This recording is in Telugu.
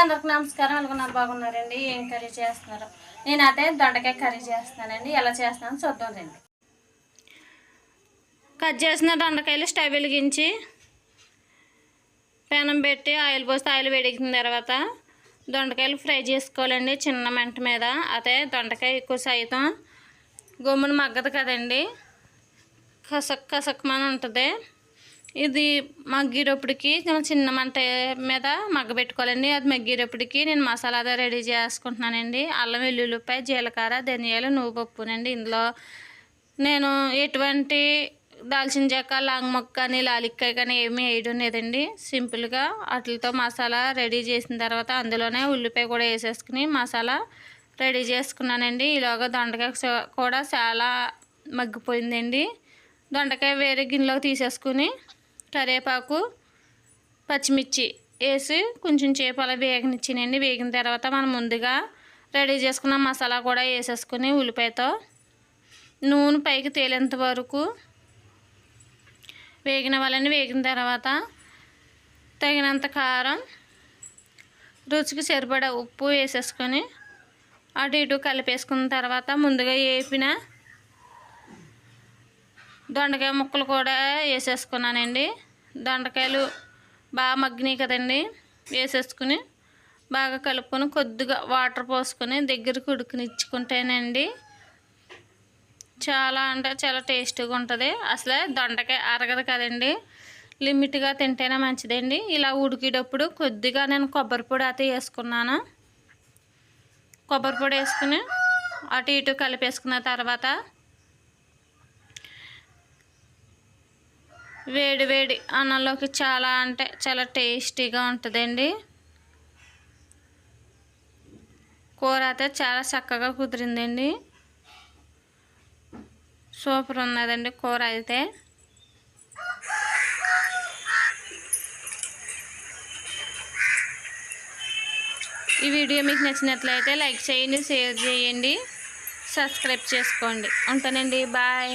అందరికి నమస్కారం. అనుకున్నారు బాగున్నారండి? ఏం కర్రీ చేస్తున్నారు? నేనైతే దొండకాయ కర్రీ చేస్తున్నానండి. ఎలా చేస్తున్నాను చూద్దాం రండి. కట్ చేసిన దొండకాయలు స్టవ్ వెలిగించి పెనం పెట్టి ఆయిల్ పోస్తే ఆయిల్ వేడెక్కిన తర్వాత దొండకాయలు ఫ్రై చేసుకోవాలండి చిన్న మంట మీద. అదే దొండకాయ ఎక్కువ సైతం గమ్మున మగ్గదు కదండి. కసక్ కసక్మని ఉంటుంది. ఇది మగ్గేటప్పటికి చిన్న మంట మీద మగ్గబెట్టుకోవాలండి అది మగ్గేటప్పటికి నేను మసాలాదా రెడీ చేసుకుంటున్నానండి. అల్లం వెల్లుల్లిపాయ జీలకర్ర ధనియాలు నువ్వు పప్పునండి. ఇందులో నేను ఎటువంటి దాల్చిన చెక్క లాంగ్ మొక్క కానీ లాలిక్కాయ కానీ ఏమీ వేయడం లేదండి. సింపుల్గా వాటితో మసాలా రెడీ చేసిన తర్వాత అందులోనే ఉల్లిపాయ కూడా వేసేసుకుని మసాలా రెడీ చేసుకున్నానండి. ఈలోగా దొండకాయ కూడా చాలా మగ్గిపోయిందండి. దొండకాయ వేరే గిన్నెలోకి తీసేసుకుని కరివేపాకు పచ్చిమిర్చి వేసి కొంచెం చేపు అలా వేగనిచ్చినండి వేగిన తర్వాత మనం ముందుగా రెడీ చేసుకున్న మసాలా కూడా వేసేసుకుని ఉల్లిపాయతో నూనె పైకి తేలేంత వరకు వేగిన వాళ్ళని వేగిన తర్వాత తగినంత కారం రుచికి సరిపడా ఉప్పు వేసేసుకొని అటు ఇటు కలిపేసుకున్న తర్వాత ముందుగా వేపిన దొండకాయ ముక్కలు కూడా వేసేసుకున్నానండి. దొండకాయలు బాగా మగ్గినాయి కదండి. వేసేసుకుని బాగా కలుపుకొని కొద్దిగా వాటర్ పోసుకొని దగ్గరకు ఉడికినిచ్చుకుంటేనండి చాలా అంటే చాలా టేస్టీగా ఉంటుంది. అసలే దొండకాయ అరగదు కదండి. లిమిట్గా తింటేనే మంచిదండి. ఇలా ఉడికేటప్పుడు కొద్దిగా నేను కొబ్బరి పొడి అయితే వేసుకున్నాను. కొబ్బరి పొడి వేసుకుని అటు ఇటు కలిపేసుకున్న తర్వాత వేడి వేడి అన్నంలోకి చాలా అంటే చాలా టేస్టీగా ఉంటుందండి. కూర అయితే చాలా చక్కగా కుదిరిందండి. సూపర్ ఉన్నదండి కూర అయితే. ఈ వీడియో మీకు నచ్చినట్లయితే లైక్ చేయండి షేర్ చేయండి సబ్స్క్రైబ్ చేసుకోండి. ఉంటానండి బాయ్.